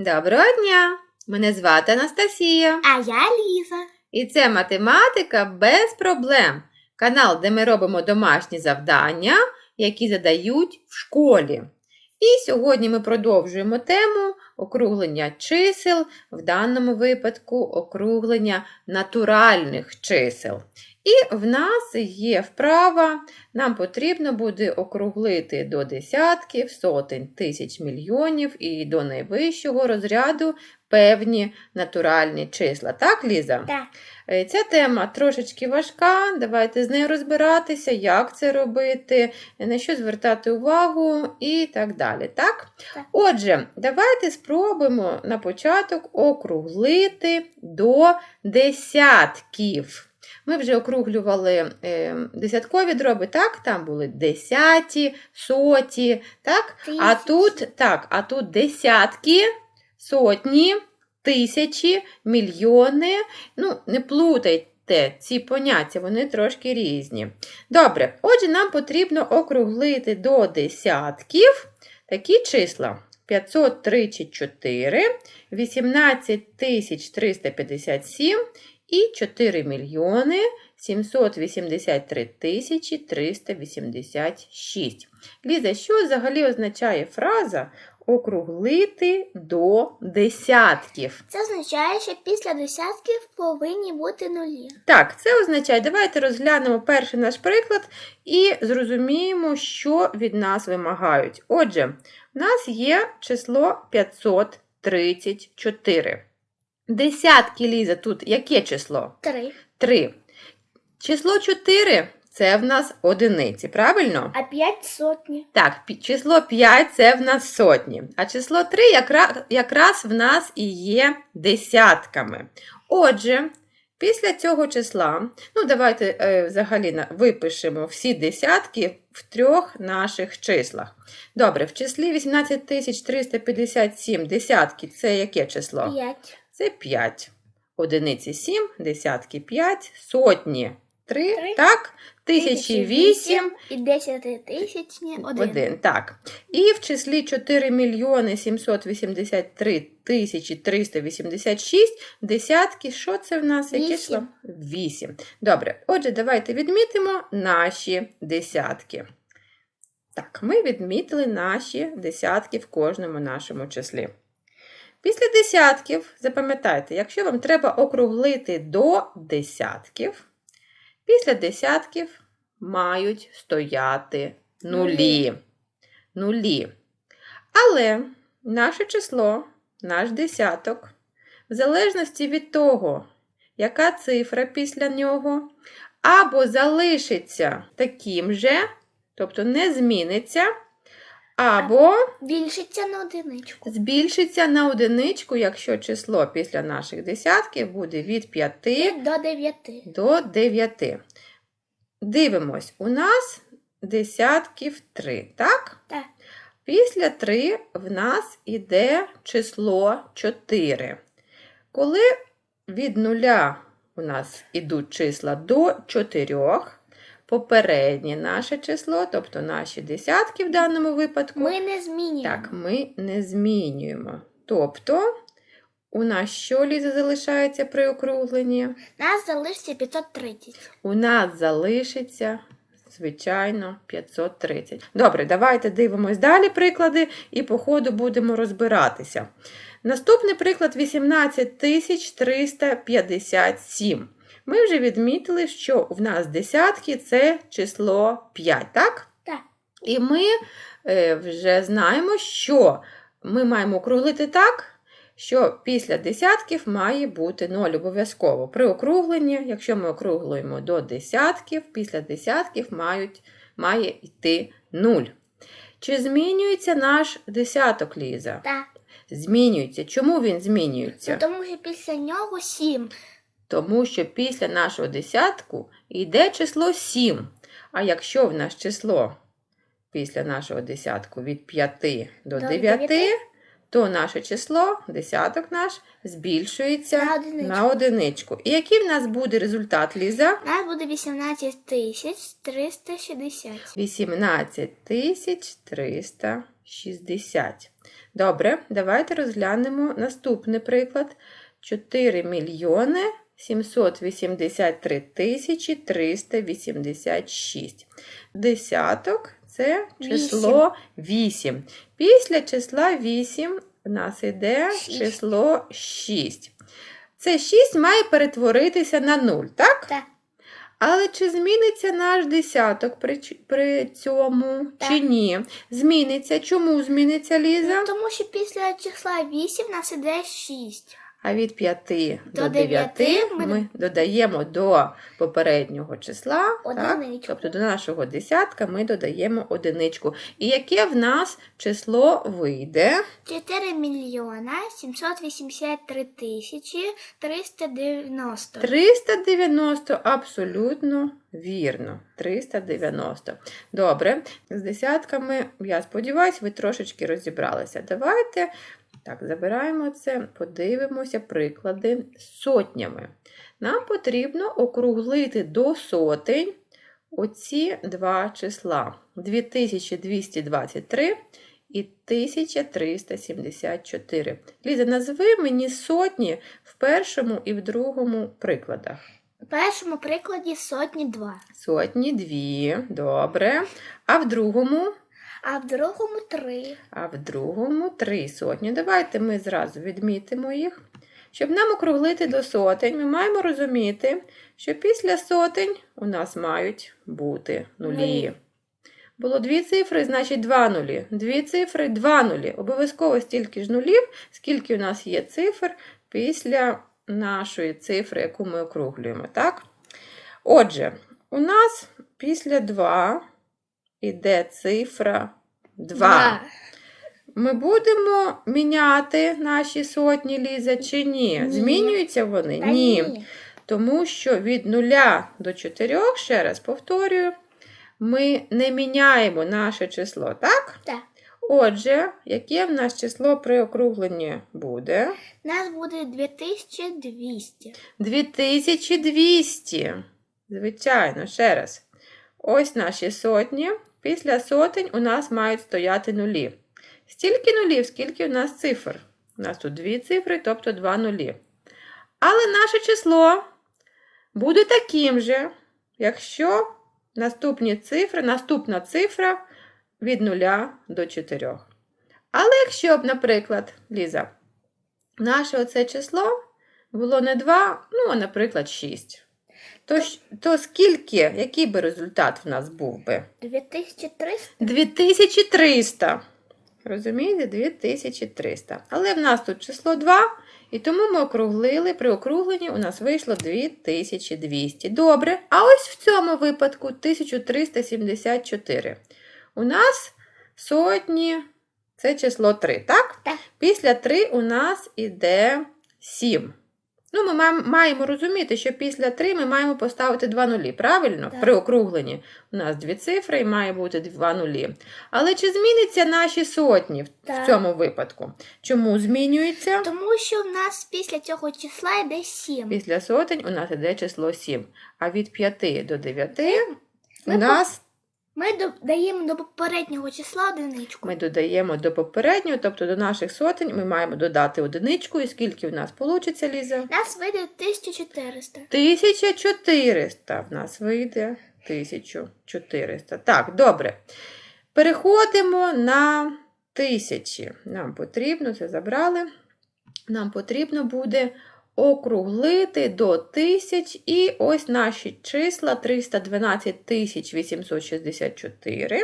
Доброго дня! Мене звати Анастасія. А я Ліза. І це математика без проблем. Канал, де ми робимо домашні завдання, які задають в школі. І сьогодні ми продовжуємо тему округлення чисел, в даному випадку округлення натуральних чисел. І в нас є вправа, нам потрібно буде округлити до десятків, сотень, тисяч мільйонів і до найвищого розряду певні натуральні числа. Так, Ліза? Так. Е, Ця тема трошечки важка. Давайте з нею розбиратися, як це робити, на що звертати увагу і так далі. Так? Так. Отже, давайте спробуємо на початок округлити до десятків. Ми вже округлювали е, десяткові дроби, так? Там були десяті, соті, так? А тут так, а тут десятки, сотні, тисячі, мільйони. Ну, не плутайте ці поняття, вони трошки різні. Добре, отже, нам потрібно округлити до десятків такі числа. 534, 18357 і 4 мільйони 783 тисячі 386. Ліза, що взагалі означає фраза округлити до десятків? Це означає, що після десятків повинні бути нулі. Так, це означає, давайте розглянемо перший наш приклад і зрозуміємо, що від нас вимагають. Отже, в нас є число 534. Десятки, Ліза, тут яке число? Три. 3. Число 4 це в нас одиниці, правильно? А п'ять сотні. Так, число 5 це в нас сотні, а число 3 якраз, якраз в нас і є десятками. Отже, після цього числа, ну давайте е, взагалі випишемо всі десятки в трьох наших числах. Добре, в числі 18357 десятки це яке число? П'ять. Це 5. Одиниці 7, десятки 5, сотні 3, Три. так? Тисячі 8, і десятитисячні один. 1. Так. І в числі 4 мільйони 783 тисячі 386 десятки. Що це в нас? Яке число? 8. Добре. Отже, давайте відмітимо наші десятки. Так, ми відмітили наші десятки в кожному нашому числі. Після десятків, запам'ятайте, якщо вам треба округлити до десятків, після десятків мають стояти нулі. Нулі. Але наше число, наш десяток, в залежності від того, яка цифра після нього, або залишиться таким же, тобто не зміниться, або Більшиться на одиничку. збільшиться на одиничку, якщо число після наших десятків буде від 5 До дев'яти. до 9. Дивимось, у нас десятків 3, так? Так. Після 3 в нас іде число 4. Коли від нуля у нас ідуть числа до 4, попереднє наше число, тобто наші десятки в даному випадку, Ми не змінюємо. так, ми не змінюємо. Тобто, у нас що Ліза залишається при округленні? Нас залишиться 530. У нас залишиться, звичайно, 530. Добре, давайте дивимось далі приклади і по ходу будемо розбиратися. Наступний приклад 18357. Ми вже відмітили, що в нас десятки це число 5, так? Так. І ми е, вже знаємо, що ми маємо округлити так, що після десятків має бути 0 обов'язково. При округленні, якщо ми округлюємо до десятків, після десятків мають, має йти 0. Чи змінюється наш десяток, Ліза? Так. Змінюється. Чому він Ну, змінюється? тому що після нього сім. Тому що після нашого десятку йде число 7. А якщо в нас число після нашого десятку від 5 до До 9, то наше число, десяток наш, збільшується На одиничку. на одиничку. І який в нас буде результат, Ліза? У нас буде 18 тисяч 360. 18 тисяч 360. 60. Добре, давайте розглянемо наступний приклад. 4 мільйони 783 тисячі 386. Десяток – це число 8. Після числа 8 в нас йде число 6. Це 6 має перетворитися на 0, так? Так. Але чи зміниться наш десяток при, при цьому Так. чи ні? Зміниться. Чому зміниться Ліза? Ну, тому що після числа 8 в нас іде 6. А від 5 до, До 9 ми... ми- додаємо до попереднього числа, так? Тобто до нашого десятка ми додаємо одиничку. І яке в нас число вийде? 4 мільйона 783 тисячі 390. 390 абсолютно вірно. 390. Добре, з десятками, я сподіваюся, ви трошечки розібралися. Давайте так, забираємо це, подивимося приклади з сотнями. Нам потрібно округлити до сотень оці два числа: 2223 і 1374. Ліза, назви мені сотні в першому і в другому прикладах. У першому прикладі сотні 2, Сотні дві, добре. А в другому, а в другому 3. а в другому три сотні. Давайте ми зразу відмітимо їх. Щоб нам округлити до сотень, ми маємо розуміти, що після сотень у нас мають бути нулі. Нулі. Було дві цифри, значить два нулі. Дві цифри, два нулі. Обов'язково стільки ж нулів, скільки у нас є цифр після нашої цифри, яку ми округлюємо. Так? Отже, у нас після 2 іде цифра 2. Ми будемо міняти наші сотні Ліза чи ні? Ні. Змінюються вони? Та ні. Тому що від 0 до 4, ще раз повторюю, ми не міняємо наше число, так? Так. Отже, яке в нас число при округленні буде? У нас буде 2200. 2200. Звичайно, ще раз. Ось наші сотні. Після сотень у нас мають стояти нулі. Стільки нулів, скільки у нас цифр? У нас тут дві цифри, тобто два нулі. Але наше число буде таким же, якщо наступні цифри, наступна цифра від 0 до 4. Але якщо б, наприклад, Ліза, наше оце число було не 2, ну, а, наприклад, 6. То, то скільки, який би результат в нас був би? 2300. 2300. Розумієте? 2300. Але в нас тут число 2, і тому ми округлили. При округленні у нас вийшло 2200. Добре. А ось в цьому випадку 1374. У нас сотні це число 3, так? Так. Після 3 у нас іде 7. Ну, ми маємо, розуміти, що після 3 ми маємо поставити 2 нулі, правильно? Так. При округленні. У нас дві цифри і має бути 2 нулі. Але чи зміняться наші сотні в, в цьому випадку? Чому змінюється? Тому що в нас після цього числа йде 7. Після сотень у нас іде число 7. А від 5 до 9 у нас Ми додаємо до попереднього числа одиничку. ми додаємо до попереднього, тобто до наших сотень ми маємо додати одиничку. І скільки в нас вийде, Ліза? У нас вийде 1400. 1400 в нас вийде 1400. Так, добре. Переходимо на тисячі. Нам потрібно, це забрали. Нам потрібно буде округлити до тисяч. І ось наші числа 312 864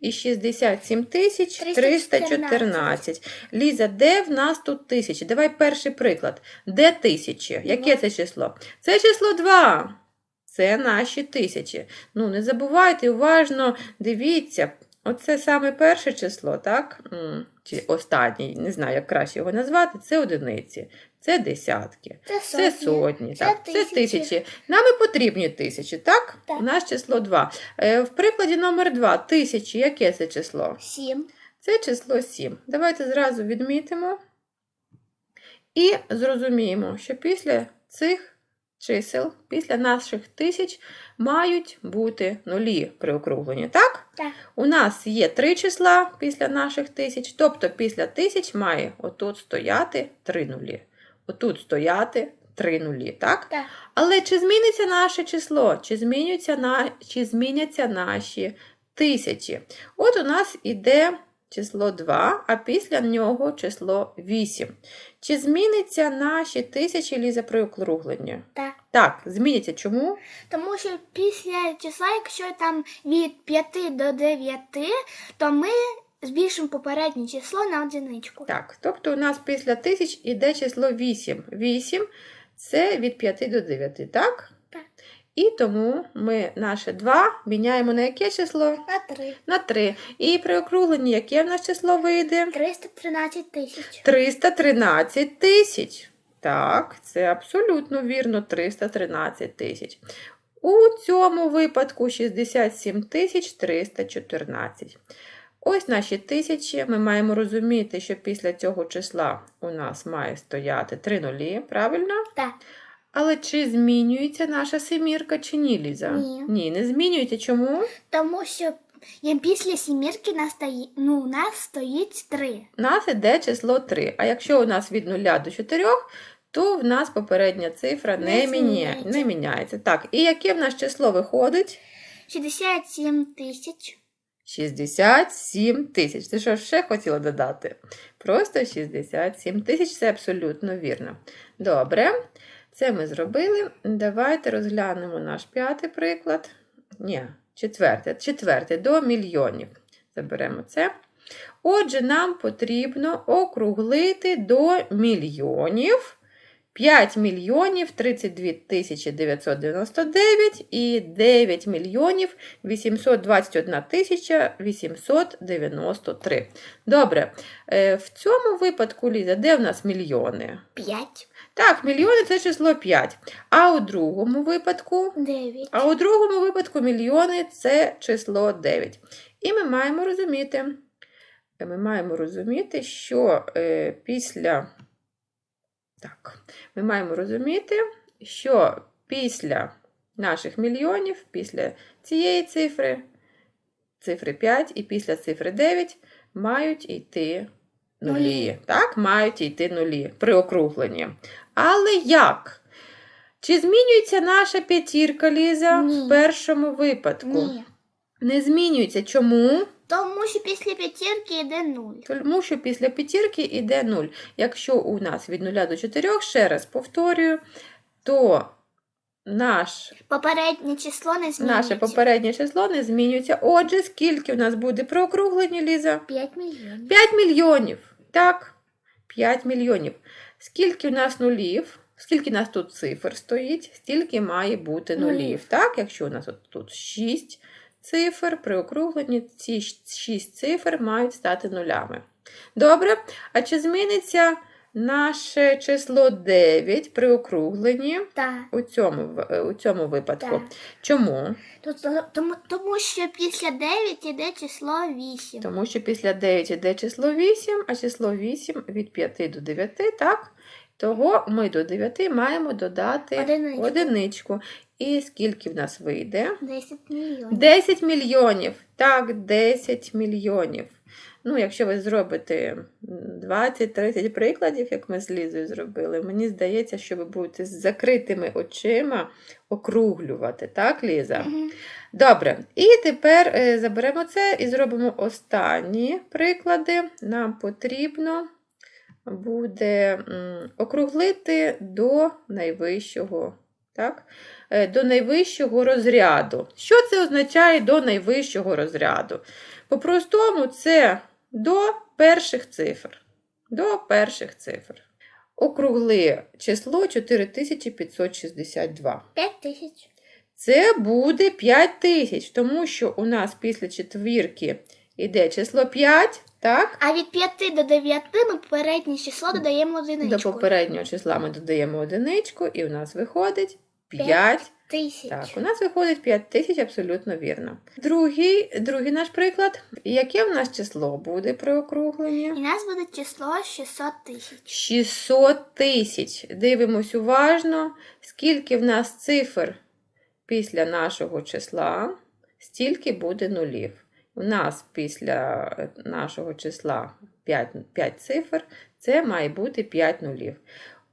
і 67 314. Ліза, де в нас тут тисячі? Давай перший приклад. Де тисячі? Яке це число? Це число 2. Це наші тисячі. Ну, не забувайте, уважно дивіться. Оце саме перше число, так? Чи останнє, не знаю, як краще його назвати, це одиниці, це десятки, Це це сотні. сотні, Це так, це тисячі. тисячі. Нам і потрібні тисячі, так? Так. У нас число 2. В прикладі номер 2 тисячі, яке це число? 7. Це число 7. Давайте зразу відмітимо і зрозуміємо, що після цих чисел після наших тисяч мають бути нулі при округленні, так? Так. У нас є три числа після наших тисяч, тобто після тисяч має отут стояти три нулі. Отут стояти три нулі, так? Так. Але чи зміниться наше число? Чи, змінються на... чи зміняться наші тисячі? От у нас іде число 2, а після нього число 8. Чи зміниться наші тисячі ліза при округленні? Так. Так, зміняться. Чому? Тому що після числа, якщо там від 5 до 9, то ми збільшимо попереднє число на одиничку. Так, тобто у нас після тисяч іде число 8. 8 це від 5 до 9, так? Так. І тому ми наше 2 міняємо на яке число? На 3. На 3. І при округленні яке в нас число вийде? 313 тисяч. 313 тисяч. Так, це абсолютно вірно, 313 тисяч. У цьому випадку 67 тисяч 314. Ось наші тисячі. Ми маємо розуміти, що після цього числа у нас має стояти 3 нулі, правильно? Так. Але чи змінюється наша семірка чи ні, Ліза? Ні. Ні, не змінюється. Чому? Тому що після сімірки нас стої... ну, у нас стоїть 3. У нас іде число 3. А якщо у нас від 0 до 4, то в нас попередня цифра не, Не міня... змінюється. не міняється. Так, і яке в нас число виходить? 67 тисяч. 67 тисяч. Ти що ще хотіла додати? Просто 67 тисяч це абсолютно вірно. Добре, це ми зробили. Давайте розглянемо наш п'ятий приклад. Ні, четвертий. Четвертий до мільйонів. Заберемо це. Отже, нам потрібно округлити до мільйонів. 5 мільйонів 32 тисячі 999 і 9 мільйонів 821 тисяча 893. Добре, е, в цьому випадку, Ліза, де в нас мільйони? 5. Так, мільйони це число 5. А у другому випадку, 9. а у другому випадку мільйони це число 9. І ми маємо розуміти, ми маємо розуміти, що е, після так, ми маємо розуміти, що після наших мільйонів, після цієї цифри, цифри 5 і після цифри 9 мають йти нулі. Нулі. Так, мають йти нулі при округленні. Але як? Чи змінюється наша п'ятірка, Ліза, Ні. в першому випадку? Ні. Не змінюється. Чому? Тому що після п'ятірки йде 0. Тому що після п'ятірки йде 0. Якщо у нас від 0 до 4, ще раз повторюю, то наш, Попереднє число не змінюється. наше попереднє число не змінюється. Отже, скільки у нас буде при округленні, Ліза? 5 мільйонів. 5 мільйонів. Так, 5 мільйонів. Скільки у нас нулів? Скільки у нас тут цифр стоїть, стільки має бути нулів. Нулів. Так, якщо у нас от тут 6 цифр, при округленні ці 6 цифр мають стати нулями. Добре, а чи зміниться наше число 9 при округленні Так. у цьому, у цьому випадку? Так. Чому? Тому, тому що після 9 йде число 8. Тому що після 9 йде число 8, а число 8 від 5 до 9, так? Того ми до 9 маємо додати Одиничку. одиничку. І скільки в нас вийде? 10 мільйонів. 10 мільйонів. Так, 10 мільйонів. Ну, якщо ви зробите 20-30 прикладів, як ми з Лізою зробили, мені здається, що ви будете з закритими очима округлювати, так, Ліза? Мгм. Добре, і тепер е, заберемо це і зробимо останні приклади. Нам потрібно буде округлити до найвищого, так? Е, до найвищого розряду. Що це означає до найвищого розряду? По-простому, це до перших цифр. До перших цифр. Округли число 4562. 5 тисяч. Це буде 5 тисяч, тому що у нас після четвірки йде число 5, так? А від 5 до 9 ми попереднє число додаємо одиничку. До попереднього числа ми додаємо одиничку, і у нас виходить 5 П'ять Тисяч. Так, у нас виходить 5 тисяч, абсолютно вірно. Другий, другий наш приклад. Яке в нас число буде при округленні? У нас буде число 600 тисяч. 600 тисяч. Дивимось уважно, скільки в нас цифр після нашого числа, стільки буде нулів. У нас після е, нашого числа 5, 5 цифр, це має бути 5 нулів.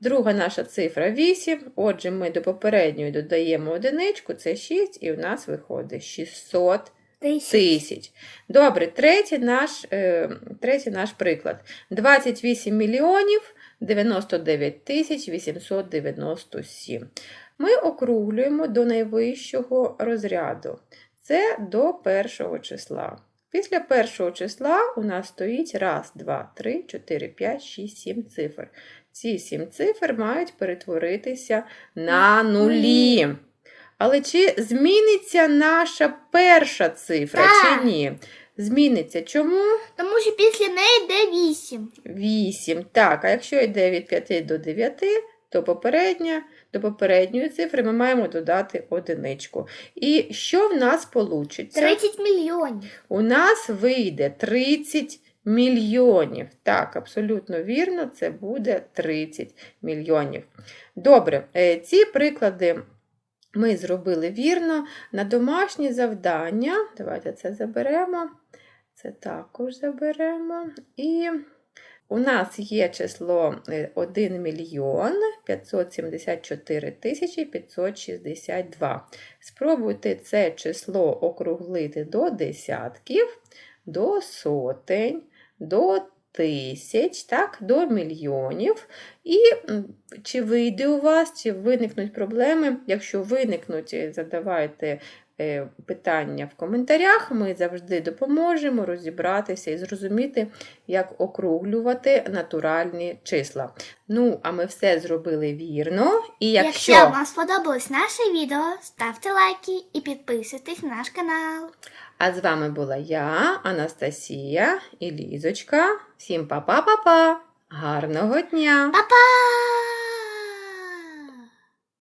Друга наша цифра 8. Отже, ми до попередньої додаємо одиничку, це 6, і у нас виходить 600 Тисяч. тисяч. Добре, третій наш, е, третій наш приклад. 28 мільйонів 99 тисяч 897. Ми округлюємо до найвищого розряду. Це до першого числа. Після першого числа у нас стоїть 1, 2, 3, 4, 5, 6, 7 цифр. Ці 7 цифр мають перетворитися на нулі. Але чи зміниться наша перша цифра, Так. чи ні? Зміниться. Чому? Тому що після неї йде 8. 8. Так, а якщо йде від 5 до 9, то попередня, до попередньої цифри ми маємо додати одиничку. І що в нас вийде? 30 мільйонів. У нас вийде 30 мільйонів. Так, абсолютно вірно, це буде 30 мільйонів. Добре, е, ці приклади ми зробили вірно. На домашні завдання, давайте це заберемо, це також заберемо. І у нас є число е, 1 мільйон 574 тисячі 562. Спробуйте це число округлити до десятків, до сотень, до тисяч, так, до мільйонів. І чи вийде у вас, чи виникнуть проблеми. Якщо виникнуть, е, задавайте е, питання в коментарях. Ми завжди допоможемо розібратися і зрозуміти, як округлювати натуральні числа. Ну, а ми все зробили вірно. І якщо... Якщо вам сподобалось наше відео, ставте лайки і підписуйтесь на наш канал. А з вами була я, Анастасія і Лізочка. Всім па-па-па-па! Гарного дня! Па-па!